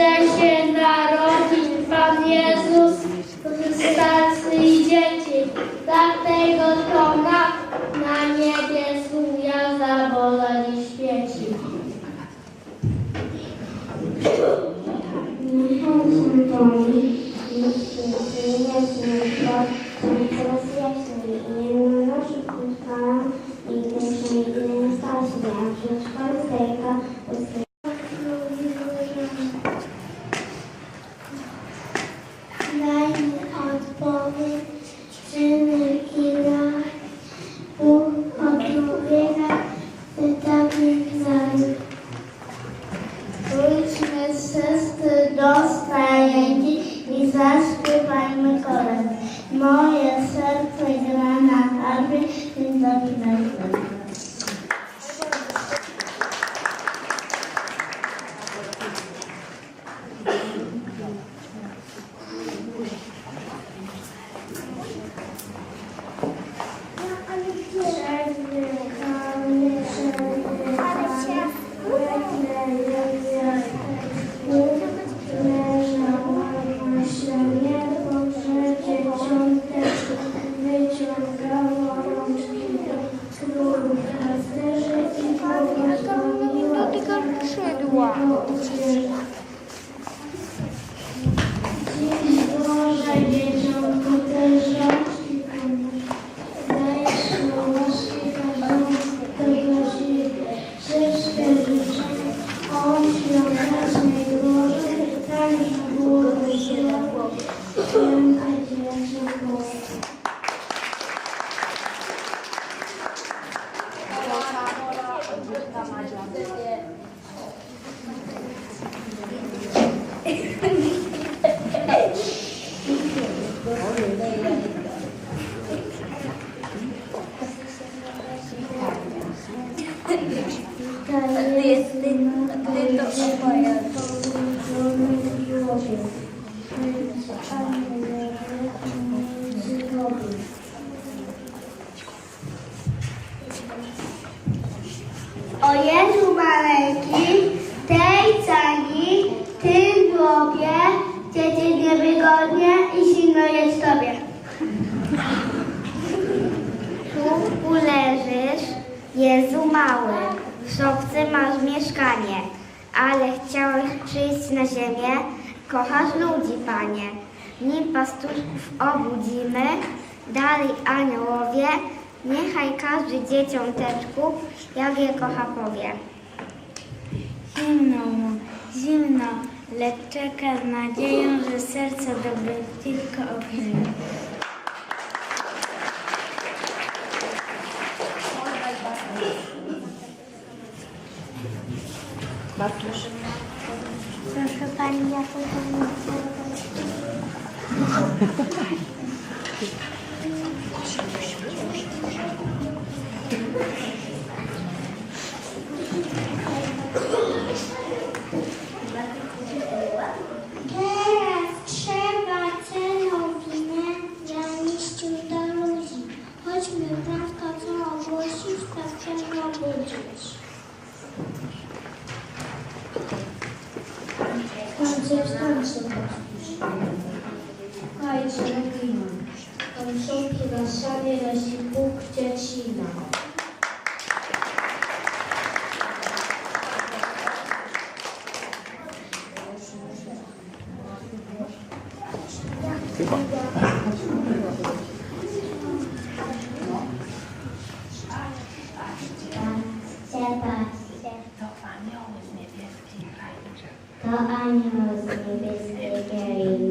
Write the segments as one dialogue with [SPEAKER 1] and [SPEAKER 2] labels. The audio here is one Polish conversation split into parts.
[SPEAKER 1] chce się narodzić Pan Jezus, starcy i dzieci. Dlatego to na, na niebie gwiazda boleli świeci. Daj 哇 jest tobie. Tu uleżysz, Jezu mały, w szopce masz mieszkanie, ale chciałeś przyjść na ziemię, kochasz ludzi, Panie. Nim pastuszków obudzimy, dalej aniołowie, niechaj każdy dzieciąteczku, jak je kocha powie.
[SPEAKER 2] Zimno zimno, lecz czeka z nadzieją, że serce dobre tylko ogrzeje.
[SPEAKER 1] Proszę Pani, ja to do ludzi. Chodźmy prawda, co ogłosić, tak trzeba budzić. Kończę wstąpić. Słuchajcie, Regina. Końcówki na szanie nosi Bóg dziecina. Patrzcie,
[SPEAKER 3] To anioły z niebieskich krain.
[SPEAKER 1] To anioł z niebieskiej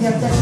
[SPEAKER 1] de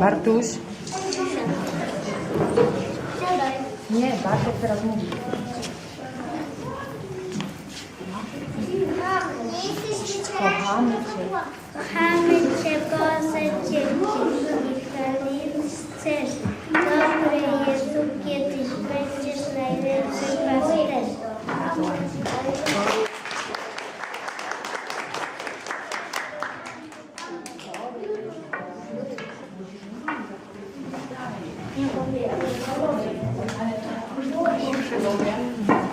[SPEAKER 4] Bartuś. Nie, Bartek teraz mówi. Kochamy Cię.
[SPEAKER 1] Kochamy Cię, Boże Dzieci, Michalice, 你方便？我方便。哎，你。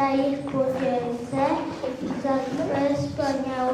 [SPEAKER 1] Ci daję podzięce za wspaniałe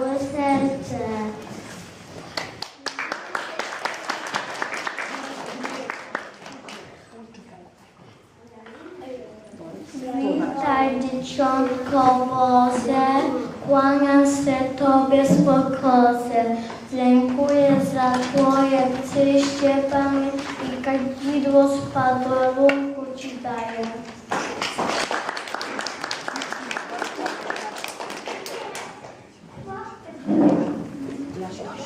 [SPEAKER 1] Jesús.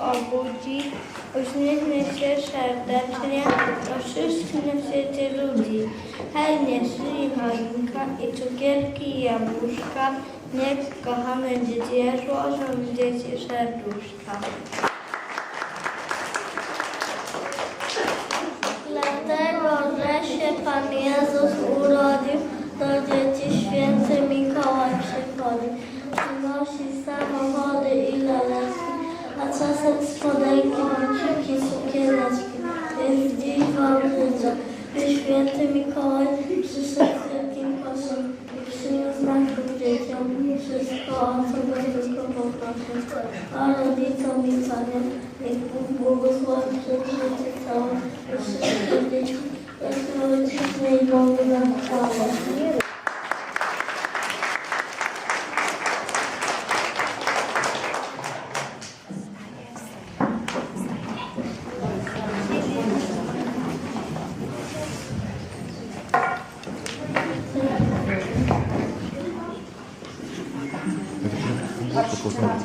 [SPEAKER 1] Obudzi, uśmiechnie się serdecznie do wszystkich na świecie ludzi. Hej, nieśli choinka i cukierki i jabłuszka, niech kochane dzieci złożą dzieci serduszka. Dlatego, że się Pan Jezus urodził, do dzieci święty Mikołaj przychodzi. Przynosi samochody i laleczki, a czasem spodenki, buciki, sukieneczki. Dziwą życia, by święty Mikołaj przyszedł z wielkim koszem i przyniósł znaki dzieciom wszystko, o co go tylko poproszę. A rodzicom i panie, niech Bóg błogosławi przez życie całe i wszystkim dzieciom, jak ojczyznę i Bogu chwałę.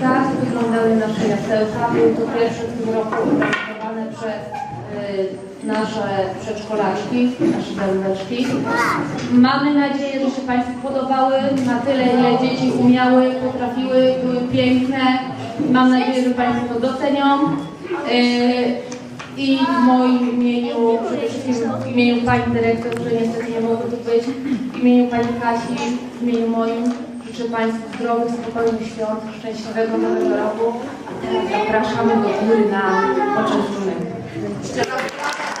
[SPEAKER 5] Tak wyglądały nasze jasełka. Były to pierwsze w tym roku przez nasze przedszkolaczki, nasze galóweczki. Mamy nadzieję, że się Państwu podobały na tyle, ile dzieci umiały, potrafiły, były piękne. Mam nadzieję, że Państwo to docenią. Yy, I w moim imieniu, przede wszystkim w imieniu Pani Dyrektor, której niestety nie mogło tu być, w imieniu Pani Kasi, w imieniu moim życzę Państwu zdrowych, spokojnych świąt, szczęśliwego nowego roku. Teraz zapraszamy do góry na poczęstunek. 진짜.